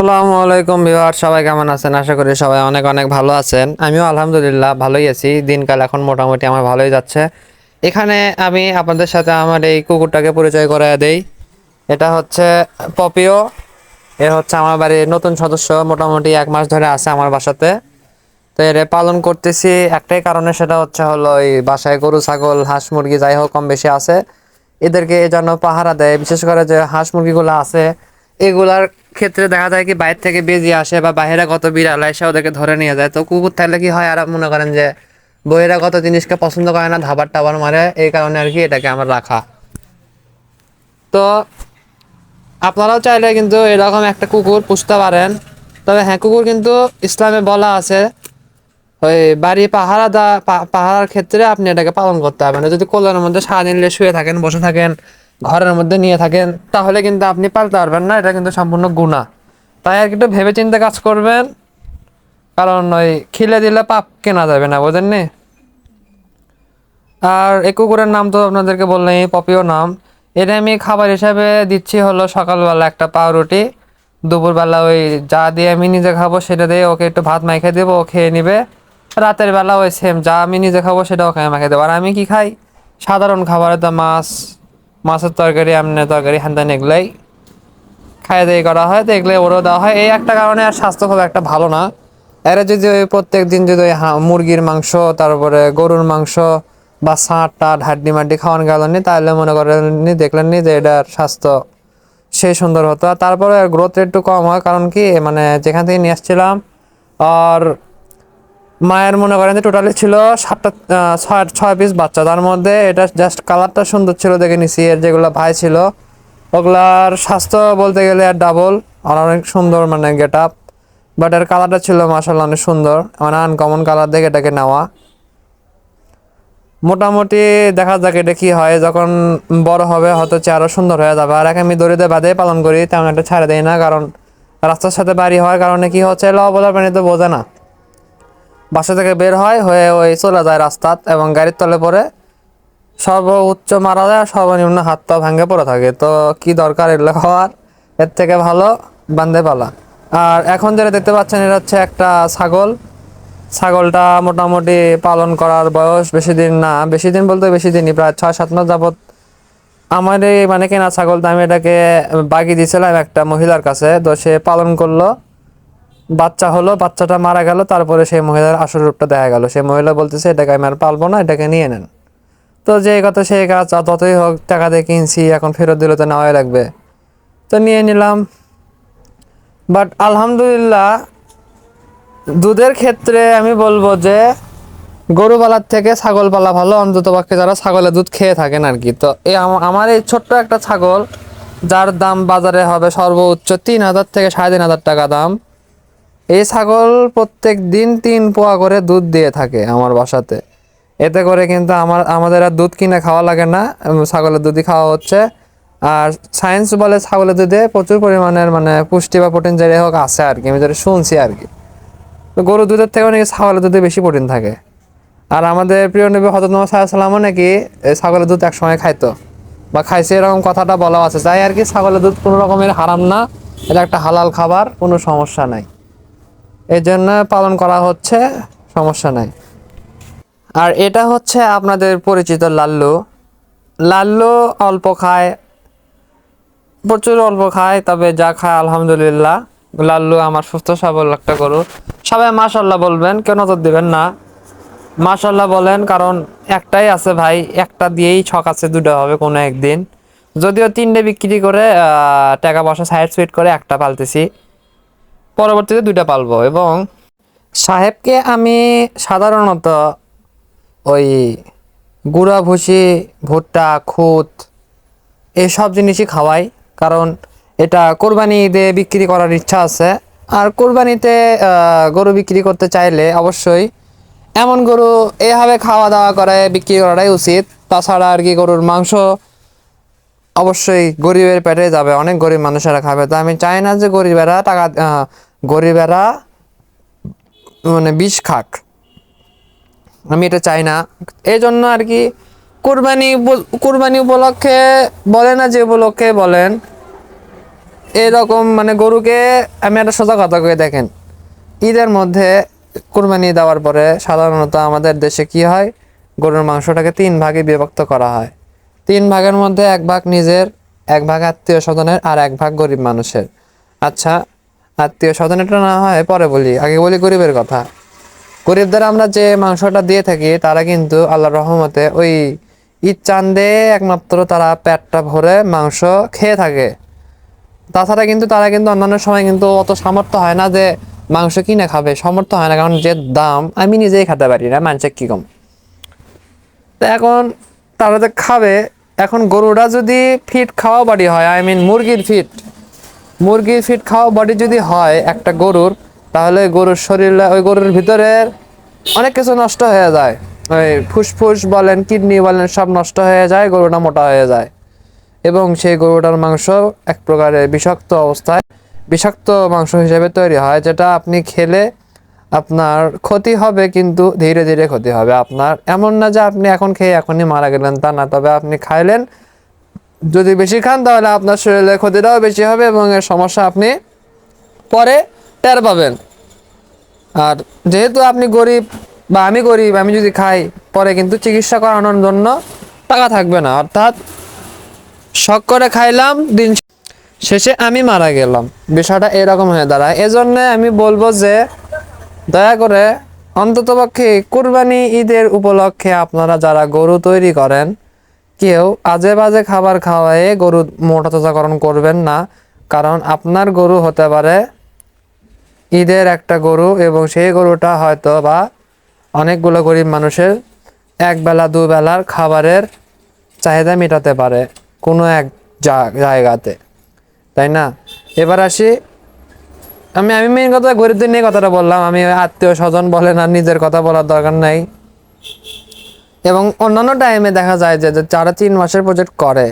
আসসালামু আলাইকুম ভিউয়ার সবাই কেমন আছেন? আশা করি সবাই অনেক অনেক ভালো আছেন। আমিও আলহামদুলিল্লাহ ভালোই আছি। দিনকাল এখন মোটামুটি আমার ভালোই যাচ্ছে। এখানে আমি আপনাদের সাথে আমার এই কুকুরটাকে পরিচয় করে দেই। এটা হচ্ছে পপিও। এ হচ্ছে আমার বাড়ির নতুন সদস্য। মোটামুটি এক মাস ধরে আছে আমার বাসাতে। তো এর পালন করতেছি। একটাই কারণে সেটা হচ্ছে হলো এই বাসায় গরু, ছাগল, হাঁস, মুরগি যাই হোক কম বেশি আছে। এদেরকে এই জন্য পাহারা দেয়। বিশেষ করে যে হাঁস, মুরগিগুলো আছে এগুলার ক্ষেত্রে দেখা যায় কি বাইরে থেকে বেজি আসে বা বাইরে কত বিড়াল এসে ওদেরকে ধরে নিয়ে যায়। তো কুকুর থাকলে কি হয়? আর মনে করেন যে বইয়েরা কত জিনিসকে পছন্দ করে না, ধাবার টাবার মারে, এই কারণে আর কি এটাকে আমার রাখা। তো আপনারাও চাইলে কিন্তু এরকম একটা কুকুর পুষতে পারেন। তবে হ্যাঁ কুকুর কিন্তু ইসলামে বলা আছে, ওই বাড়ি পাহারা দা পাহারার ক্ষেত্রে আপনি এটাকে পালন করতে হবে না যদি কোলের মধ্যে সারাদিন শুয়ে থাকেন, বসে থাকেন ঘরের মধ্যে নিয়ে থাকেন, তাহলে কিন্তু আপনি পালতে পারবেন না, এটা কিন্তু সম্পূর্ণ গুণা তাই আর কি একটু ভেবে চিন্তে কাজ করবেন, কারণ ওই খিলে দিলে পাপ কেনা যাবে না বোঝেননি আর এই কুকুরের নাম তো আপনাদেরকে বললেন পপিও নাম। এটা আমি খাবার হিসাবে দিচ্ছি হলো সকালবেলা একটা পাউরুটি, দুপুরবেলা ওই যা দিয়ে আমি নিজে খাব সেটা দিয়ে ওকে একটু ভাত মাইখে দেবো, ও খেয়ে নিবে। রাতের বেলা ওই সেম যা আমি নিজে খাব সেটাও খেয়ে মাখে দেবো। আর আমি কি খাই? সাধারণ খাবারে তো মাছ মাছের তরকারি এমনি তরকারি হ্যান্দান এগুলাই খাইয়ে দিয়ে করা হয় তো এগুলো ওরও দেওয়া হয়। এই একটা কারণে আর স্বাস্থ্য খুব একটা ভালো না। এরা যদি ওই প্রত্যেক দিন যদি ওই মুরগির মাংস, তারপরে গরুর মাংস বা সাঁট, টাট, হাড্ডি মাড্ডি খাওয়ান গেল নি তাহলে মনে করেন নি দেখলেন নি যে এটার স্বাস্থ্য সেই সুন্দর হতো। আর তারপরে গ্রোথ একটু কম হয়, কারণ কি মানে যেখান থেকে নিয়ে আসছিলাম, আর মায়ের মনে করেন যে টোটালি ছিল সাতটা ছয় ছয় পিস বাচ্চা। তার মধ্যে এটা জাস্ট কালারটা সুন্দর ছিল, দেখে নিছি। এর যেগুলো ভাই ছিল, ওগুলার স্বাস্থ্য বলতে গেলে আর ডাবল আর অনেক সুন্দর মানে গেট আপ বাট এর কালারটা ছিল মাসাল্লাহ অনেক সুন্দর। মানে আনকমন কালার দেখে এটাকে নেওয়া। মোটামুটি দেখা যাক এটা কি হয়। যখন বড় হবে, হয়তো চেহারা সুন্দর হয়ে যাবে। আর এখন আমি দড়িতে বাদে পালন করি, তেমন একটা ছাড়ে দেয় না। কারণ রাস্তার সাথে বাড়ি হওয়ার কারণে কি হচ্ছে লবলা প্রাণী তো বোঝে না। বাসা থেকে বের হয়, হয়ে ওই চলে যায় রাস্তাত এবং গাড়ির তলে পড়ে। সর্বোচ্চ মারা যায়, সর্বনিম্ন হাত পা ভাঙে পড়ে থাকে। তো কি দরকার এগুলো খাওয়ার এর থেকে ভালো বান্ধে পালা। আর এখন যেটা দেখতে পাচ্ছেন, এটা হচ্ছে একটা ছাগল। ছাগলটা মোটামুটি পালন করার বয়স বেশি দিন না, বেশি দিন বলতে বেশি দিনই, প্রায় ছয় সাত মাস যাবত আমার এই মানে কেনা ছাগলটা আমি এটাকে বাগিয়ে দিয়েছিলাম একটা মহিলার কাছে, তো সে পালন করল। বাচ্চা হলো, বাচ্চাটা মারা গেল, তারপরে সেই মহিলার আসল রূপটা দেখা গেল। সেই মহিলা বলতেছে, এটাকে আমি আর পালবো না, এটাকে নিয়ে নেন। তো যে কথা সেই আর যতই হোক, টাকা দিয়ে কিনছি, এখন ফেরত দিলে তো নেওয়াই লাগবে। তো নিয়ে নিলাম। বাট আলহামদুলিল্লাহ, দুধের ক্ষেত্রে আমি বলব যে গরু পালার থেকে ছাগল পালা ভালো, অন্তত পক্ষে যারা ছাগলের দুধ খেয়ে থাকেন আর কি। তো এই আমার এই ছোট্ট একটা ছাগল, যার দাম বাজারে হবে সর্বোচ্চ তিন হাজার থেকে সাড়ে তিন হাজার টাকা দাম। এই ছাগল প্রত্যেক দিন তিন পোয়া করে দুধ দিয়ে থাকে আমার বাসাতে। এতে করে কিন্তু আমার, আমাদের আর দুধ কিনে খাওয়া লাগে না ছাগলের দুধই খাওয়া হচ্ছে। আর সায়েন্স বলে ছাগলের দুধে প্রচুর পরিমাণের মানে পুষ্টি বা প্রোটিন যাই হোক আছে আর কি, আমি যেটা শুনছি আর কি। গরুর দুধের থেকেও নাকি ছাগলের দুধে বেশি প্রোটিন থাকে। আর আমাদের প্রিয় নবী হজরত মোহাম্মদ সাল্লামও নাকি ছাগলের দুধ একসময় খাইতো। বা খাইছে, এরকম কথাটা বলা আছে। তাই আর কি ছাগলের দুধ কোনো রকমের হারাম না, এটা একটা হালাল খাবার, কোনো সমস্যা নাই। এই জন্য পালন করা হচ্ছে, সমস্যা নাই। আর এটা হচ্ছে আপনাদের পরিচিত লাল্লু। লাল্লু অল্প খায়, প্রচুর অল্প খায়, তবে যা খায় আলহামদুলিল্লাহ। লাল্লু আমার সুস্থ, সবল একটা গরু। সবাই মাশাল্লাহ বলবেন, কেউ নজর দিবেন না। মাশাল্লাহ বলেন, কারণ একটাই আছে ভাই, একটা দিয়েই ছক আছে, দুটো হবে কোনো একদিন। যদিও তিনটে বিক্রি করে টাকা পয়সা সাইড সুইট করে একটা পালতেছি। পরবর্তীতে দুইটা পালবো এবং সাহেবকে আমি সাধারণত ওই গুঁড়া ভুসি, ভুট্টা খুদ এইসব জিনিসই খাওয়াই। কারণ এটা কোরবানি ঈদে বিক্রি করার ইচ্ছা আছে। আর কোরবানিতে গরু বিক্রি করতে চাইলে অবশ্যই এমন গরু এভাবে খাওয়া দাওয়া করে বিক্রি করাটাই উচিত। তাছাড়া আর কি গরুর মাংস অবশ্যই গরিবের পেটে যাবে, অনেক গরিব মানুষেরা খাবে। তো আমি চাই না যে গরিবেরা টাকা গরিবেরা মানে বিষ খাক। আমি এটা চাই না। এই জন্য আর কি কোরবানি কোরবানি উপলক্ষে বলে না, যে উপলক্ষে বলেন, এরকম মানে গরুকে, আমি একটা সোজা কথা করে দেখেন, ঈদের মধ্যে কুরবানি দেওয়ার পরে সাধারণত আমাদের দেশে কি হয়, গরুর মাংসটাকে তিন ভাগে বিভক্ত করা হয়। তিন ভাগের মধ্যে এক ভাগ নিজের, এক ভাগ আত্মীয় স্বজনের, আর এক ভাগ গরিব মানুষের। আচ্ছা আত্মীয় স্বজনেরটা না হয়, পরে বলি। আগে বলি গরিবের কথা। গরিবদের আমরা যে মাংসটা দিয়ে থাকি, তারা কিন্তু আল্লাহর রহমতে ওই ঈদ চান্দে একমাত্র তারা পেটটা ভরে মাংস খেয়ে থাকে। তাছাড়া কিন্তু তারা কিন্তু অন্যান্য সময় কিন্তু অত সামর্থ্য হয় না যে মাংস কিনে খাবে। সামর্থ্য হয় না, কারণ যে দাম আমি নিজেই খেতে পারি না মানুষের কি কম? তো এখন তারা যে খাবে, এখন গরুটা যদি ফিট খাওয়া বাড়ি হয় আই মিন মুরগির ফিট মুরগির ফিট খাওয়া বডি যদি হয় একটা গরুর, তাহলে গরুর শরীর ওই গরুর ভিতরের অনেক কিছু নষ্ট হয়ে যায়। ওই ফুসফুস বলেন, কিডনি বলেন, সব নষ্ট হয়ে যায়, গরুটা মোটা হয়ে যায়। এবং সেই গরুটার মাংস এক প্রকারের বিষাক্ত অবস্থায় বিষাক্ত মাংস হিসেবে তৈরি হয়, যেটা আপনি খেলে আপনার ক্ষতি হবে, কিন্তু ধীরে ধীরে ক্ষতি হবে। আপনার এমন না যে আপনি এখন খেয়ে এখনই মারা গেলেন, তা না। তবে আপনি খাইলেন যদি বেশি খান, তাহলে আপনার শরীরে ক্ষতিটাও বেশি হবে এবং এর সমস্যা আপনি পরে টের পাবেন। আর যেহেতু আপনি গরিব বা আমি গরিব, আমি যদি খাই, পরে কিন্তু চিকিৎসা করানোর জন্য টাকা থাকবে না। অর্থাৎ শখ করে খাইলাম, দিন শেষে আমি মারা গেলাম। বিষয়টা এরকম হয়ে দাঁড়ায়। এজন্য আমি বলব যে, দয়া করে অন্ততপক্ষে কুরবানি ঈদের উপলক্ষে আপনারা যারা গরু তৈরি করেন কেউ আজে বাজে খাবার খাওয়ায়ে গরু মোটা তাজাকরণ করবেন না, কারণ আপনার গরু হতে পারে ঈদের একটা গরু এবং সেই গরুটা হয়তো বা অনেকগুলো গরিব মানুষের এক বেলা দুবেলার খাবারের চাহিদা মেটাতে পারে কোনো এক জায়গাতে। তাই না? এবার আসি, আমি আমি মেন কথা গরিবদের নিয়ে কথাটা বললাম, আমি আত্মীয় স্বজন বলেন আর নিজের কথা বলার দরকার নাই। এবং অন্যান্য টাইমে দেখা যায় যে যারা তিন মাসের প্রজেক্ট করে,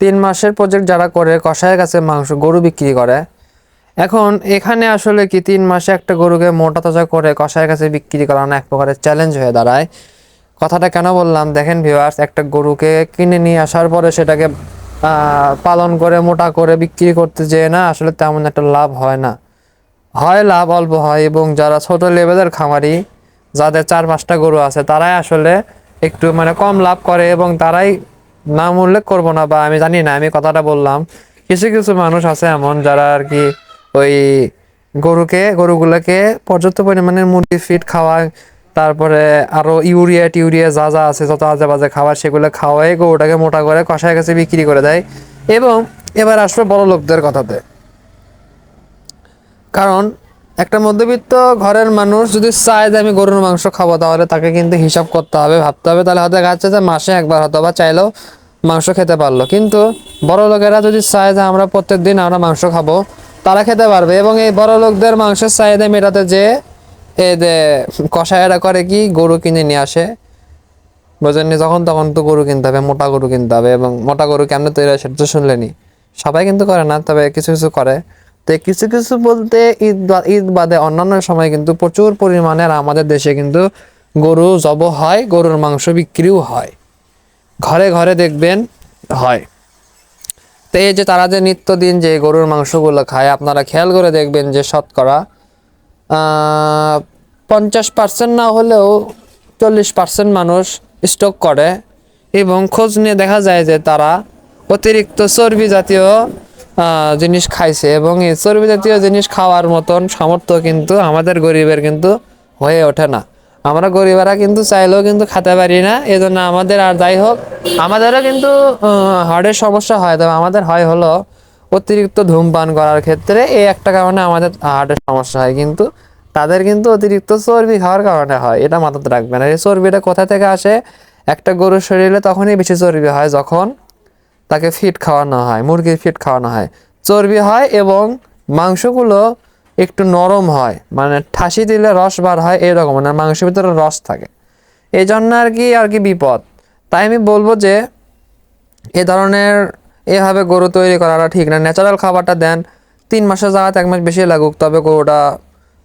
তিন মাসের প্রজেক্ট যারা করে কষায়ের কাছে মাংস, গরু বিক্রি করে, এখন এখানে আসলে কি তিন মাসে একটা গরুকে মোটা তাজা করে কষায়ের কাছে বিক্রি করানো এক প্রকারের চ্যালেঞ্জ হয়ে দাঁড়ায়। কথাটা কেন বললাম? দেখেন ভিউয়ার্স একটা গরুকে কিনে নিয়ে আসার পরে সেটাকে পালন করে, মোটা করে বিক্রি করতে যেয়ে না, আসলে তেমন একটা লাভ হয় না। হয় লাভ, অল্প হয়, এবং যারা ছোট লেভেলের খামারি যাদের চার পাঁচটা গরু আছে, তারাই আসলে একটু মানে কম লাভ করে এবং তারাই নাম উল্লেখ করব না বা আমি জানি না, আমি কথাটা বললাম। কিছু কিছু মানুষ আছে এমন যারা আর কি ওই গরুকে, গরুগুলোকে পর্যাপ্ত পরিমাণে মুরগি ফিট খাওয়ায়, তারপরে আরও ইউরিয়া, টিউরিয়া যা যা আছে, যত আজে বাজে খাবার সেগুলো খাওয়াই গরুটাকে মোটা করে কষায় কাছে বিক্রি করে দেয় এবং এবার আসবে বড় লোকদের কথাতে। কারণ একটা মধ্যবিত্ত ঘরের মানুষ যদি চায় যে আমি গরুর মাংস খাব, তাহলে তাকে কিন্তু হিসাব করতে হবে, ভাবতে হবে। তাহলে হয়তো গাছ যে মাসে একবার হয়তো বা চাইলেও মাংস খেতে পারল। কিন্তু বড় লোকেরা যদি চায় যে আমরা প্রত্যেক দিন আমরা মাংস খাব, তারা খেতে পারবে। এবং এই বড় লোকদের মাংসের চাহিদা মেটাতে যে এই যে কষায়েরা করে কি, গরু কিনে নিয়ে আসে। বোঝেননি? যখন তখন তো গরু কিনতে হবে, মোটা গরু কিনতে হবে। এবং মোটা গরু কেমনে তৈরি হয় সেটা তো শুনলেনি সবাই কিন্তু করে না, তবে কিছু কিছু করে। তো কিছু কিছু বলতে ঈদ ঈদ বাদে অন্যান্য সময় কিন্তু প্রচুর পরিমাণের আমাদের দেশে কিন্তু গরু জব হয়, গরুর মাংস বিক্রিও হয়। ঘরে ঘরে দেখবেন হয়। তো এই যে তারা যে নিত্যদিন যে গরুর মাংসগুলো খায়, আপনারা খেয়াল করে দেখবেন যে শতকরা পঞ্চাশ পার্সেন্ট না হলেও চল্লিশ পার্সেন্ট মানুষ স্টক করে এবং খোঁজ নিয়ে দেখা যায় যে তারা অতিরিক্ত চর্বি জাতীয় জিনিস খাইছে এবং এই চর্বি জাতীয় জিনিস খাওয়ার মতন সামর্থ্য কিন্তু আমাদের গরিবের কিন্তু হয়ে ওঠে না। আমরা গরিবেরা কিন্তু চাইলেও কিন্তু খেতে পারি না এই জন্য আমাদের আর যাই হোক, আমাদেরও কিন্তু হার্টের সমস্যা হয়। তবে আমাদের হয় হলো অতিরিক্ত ধূমপান করার ক্ষেত্রে এই একটা কারণে আমাদের হার্টের সমস্যা হয়। কিন্তু তাদের কিন্তু অতিরিক্ত চর্বি খাওয়ার কারণে হয়, এটা মাথাতে রাখবেন। আর এই চর্বিটা কোথা থেকে আসে? একটা গরুর শরীরে তখনই বেশি চর্বি হয় যখন তাকে ফিট খাওয়ানো হয়, মুরগির ফিট খাওয়ানো হয়। চর্বি হয় এবং মাংসগুলো একটু নরম হয় মানে ঠাসি দিলে রস বার হয় এরকম মানে মাংসের ভিতরে রস থাকে। এই জন্য আর কি আর কি বিপদ। তাই আমি বলব যে, এ ধরনের এভাবে গরু তৈরি করাটা ঠিক না। ন্যাচারাল খাবারটা দেন, তিন মাসের জায়গাতে এক মাস বেশি লাগুক, তবে গরুটা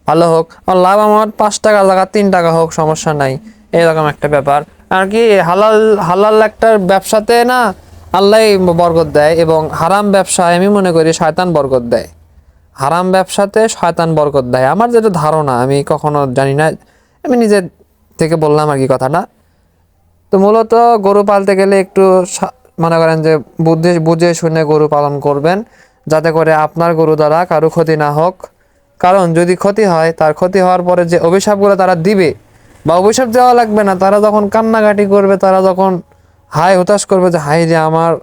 ভালো হোক। আর লাভ আমার পাঁচ টাকা জায়গা তিন টাকা হোক, সমস্যা নাই। এরকম একটা ব্যাপার। আর কি, হালাল হালাল একটা ব্যবসাতে না আল্লাহ বরকত দেয় এবং হারাম ব্যবসায় আমি মনে করি শয়তান বরকত দেয়। হারাম ব্যবসাতে শয়তান বরকত দেয়। আমার যেটা ধারণা, আমি কখনো জানি না, আমি নিজের থেকে বললাম আর কি কথাটা। তো মূলত গরু পালতে গেলে একটু মনে করেন যে বুদ্ধি বুঝে শুনে গরু পালন করবেন, যাতে করে আপনার গরু দ্বারা কারও ক্ষতি না হোক। কারণ যদি ক্ষতি হয়, তার ক্ষতি হওয়ার পরে যে অভিশাপগুলো তারা দিবে বা অভিশাপ দেওয়া লাগবে না, তারা যখন কান্নাকাটি করবে, তারা যখন হাই হতাশ করবে যে হাই যে আমার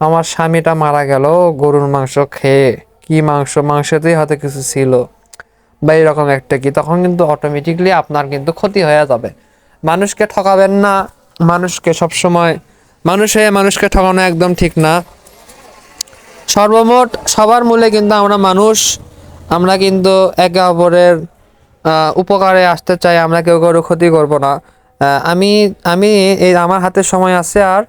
আমার স্বামীটা মারা গেল, গরুর মাংস খেয়ে। কি মাংস? মাংসতেই হয়তো কিছু ছিল। বা এরকম একটা কি? তখন কিন্তু অটোমেটিকলি আপনার কিন্তু ক্ষতি হয়ে যাবে। মানুষকে ঠকাবেন না। মানুষকে সবসময়, মানুষ হয়ে মানুষকে ঠকানো একদম ঠিক না। সর্বমোট সবার মূলে কিন্তু আমরা মানুষ। আমরা কিন্তু একে অপরের উপকারে আসতে চাই। আমরা কেউ কারও ক্ষতি করব না। আমি আমি এই আমার হাতে সময় আছে আর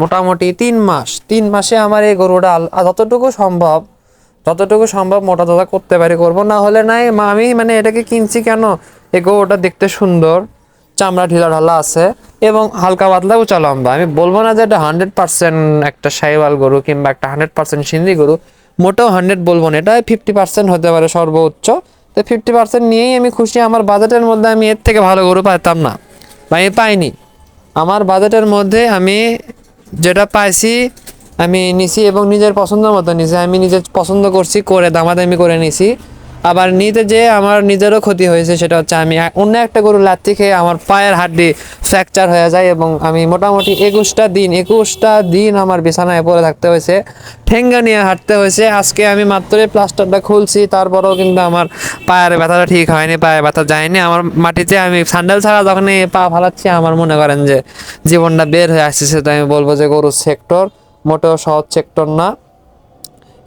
মোটামুটি তিন মাস। তিন মাসে আমার এই গরুটা যতটুকু সম্ভব যতটুকু সম্ভব মোটা তাজা করতে পারি, করব। না হলে নাই আমি মানে এটাকে কিনছি কেন? এই গরুটা দেখতে সুন্দর, চামড়া ঢিলা ঢালা আছে এবং হালকা পাতলা উঁচা লম্বা। আমি বলব না যে এটা হান্ড্রেড পার্সেন্ট একটা সাইওয়াল গরু কিংবা একটা হান্ড্রেড পার্সেন্ট সিন্ধি গরু, মোটেও হান্ড্রেড বলব না। এটা ফিফটি পার্সেন্ট হতে পারে সর্বোচ্চ। তো ফিফটি পার্সেন্ট নিয়েই আমি খুশি। আমার বাজেটের মধ্যে আমি এর থেকে ভালো গরু পাইতাম না। বা পাইনি। আমার বাজেটের মধ্যে আমি যেটা পাইছি, আমি নিছি এবং নিজের পছন্দ মতো নিছি। আমি নিজের পছন্দ করছি, করে দামাদামি করে নিছি। আবার নিতে যে আমার নিজেরও ক্ষতি হয়েছে, সেটা হচ্ছে আমি অন্য একটা গরু লাত্তি খেয়ে আমার পায়ের হাড্ডি ফ্র্যাকচার হয়ে যায় এবং আমি মোটামুটি একুশটা দিন একুশটা দিন আমার বিছানায় পড়ে থাকতে হয়েছে, ঠেঙ্গা নিয়ে হাঁটতে হয়েছে। আজকে আমি মাত্রই প্লাস্টারটা খুলছি, তারপরেও কিন্তু আমার পায়ের ব্যথাটা ঠিক হয়নি পায়ে ব্যথা যায়নি। আমার মাটিতে আমি স্যান্ডেল ছাড়া যখন পা ফালাচ্ছি, আমার মনে করেন যে জীবনটা বের হয়ে আসছে তো আমি বলব যে গরুর সেক্টর মোটেও সহজ সেক্টর না।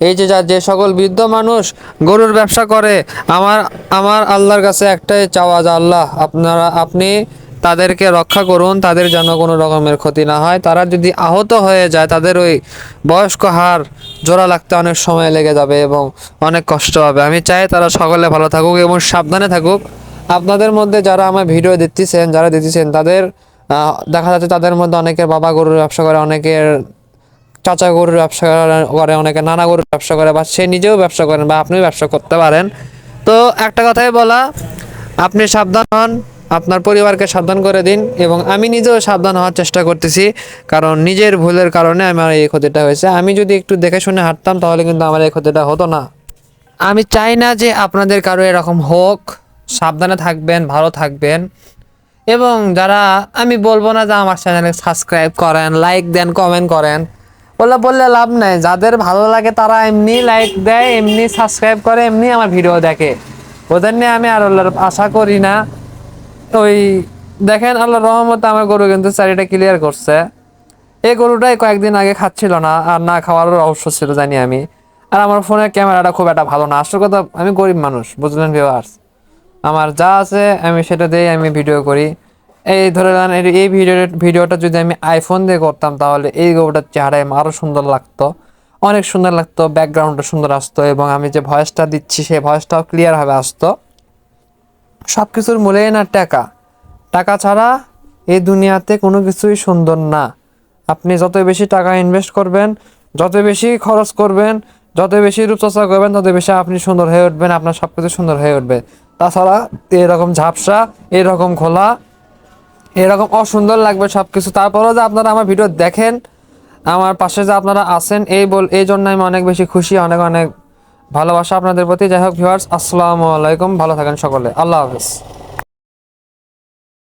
এই যে যা- যে সকল বৃদ্ধ মানুষ গরুর ব্যবসা করে, আমার আমার আল্লাহর কাছে একটাই চাওয়া যে আল্লাহ, আপনারা, আপনি তাদেরকে রক্ষা করুন, তাদের যেন কোনো রকমের ক্ষতি না হয়। তারা যদি আহত হয়ে যায়, তাদের ওই বয়স্ক হার জোড়া লাগতে অনেক সময় লেগে যাবে এবং অনেক কষ্ট হবে। আমি চাই তারা সকলে ভালো থাকুক এবং সাবধানে থাকুক। আপনাদের মধ্যে যারা আমার ভিডিও দিচ্ছেন যারা দিচ্ছেন তাদের দেখা যাচ্ছে তাদের মধ্যে অনেকের বাবা গরুর ব্যবসা করে, অনেকের চাচা গরুর ব্যবসা করে অনেকে নানা গরুর ব্যবসা করে, বা সে নিজেও ব্যবসা করেন বা আপনিও ব্যবসা করতে পারেন। তো একটা কথাই বলা, আপনি সাবধান হন, আপনার পরিবারকে সাবধান করে দিন, এবং আমি নিজেও সাবধান হওয়ার চেষ্টা করতেছি, কারণ নিজের ভুলের কারণে আমার এই ক্ষতিটা হয়েছে। আমি যদি একটু দেখে শুনে হাঁটতাম, তাহলে কিন্তু আমার এই ক্ষতিটা হতো না। আমি চাই না যে আপনাদের কারও এরকম হোক, সাবধানে থাকবেন, ভালো থাকবেন, এবং যারা, আমি বলব না যে আমার চ্যানেলে সাবস্ক্রাইব করেন, লাইক দেন, কমেন্ট করেন। ওগুলো বললে লাভ নাই। যাদের ভালো লাগে তারা এমনি লাইক দেয়, এমনি সাবস্ক্রাইব করে, এমনি আমার ভিডিও দেখে। ওদের নিয়ে আমি আর ওগুলোর আশা করি না। ওই দেখেন আল্লাহ রহমতে আমার গরু কিন্তু চারিটা ক্লিয়ার করছে। এই গরুটাই কয়েকদিন আগে খাচ্ছিল না, আর না খাওয়ারও অবশ্য ছিল জানি আমি। আর আমার ফোনের ক্যামেরাটা খুব একটা ভালো না। আসল কথা, আমি গরিব মানুষ, বুঝলেন ভিউয়ার্স আমার যা আছে আমি সেটা দিয়েই আমি ভিডিও করি। এই ধরে নেন, এই- ভিডিও ভিডিওটা যদি আমি আইফোন দিয়ে করতাম, তাহলে এই গরুটার চেহারায় আরও সুন্দর লাগতো। অনেক সুন্দর লাগতো ব্যাকগ্রাউন্ডটা সুন্দর আসতো এবং আমি যে ভয়েসটা দিচ্ছি, সেই ভয়েসটাও ক্লিয়ারভাবে আসতো। সব কিছুর মূলেই না টাকা। টাকা ছাড়া এই দুনিয়াতে কোনো কিছুই সুন্দর না। আপনি যত বেশি টাকা ইনভেস্ট করবেন যত বেশি খরচ করবেন যত বেশি রূপচর্চা করবেন তত বেশি আপনি সুন্দর হয়ে উঠবেন, আপনার সব কিছু সুন্দর হয়ে উঠবে। তাছাড়া এরকম ঝাপসা, এরকম খোলা এরকম অসুন্দর লাগবে সব কিছু তারপরেও যে আপনারা আমার ভিডিও দেখেন, আমার পাশে যে আপনারা আছেন, এই বল এই জন্য আমি অনেক বেশি খুশি, অনেক অনেক ভালোবাসা আপনাদের প্রতি। যাই হোক ভিউয়ার্স আসসালামু আলাইকুম। ভালো থাকেন সকলে। আল্লাহ হাফিজ।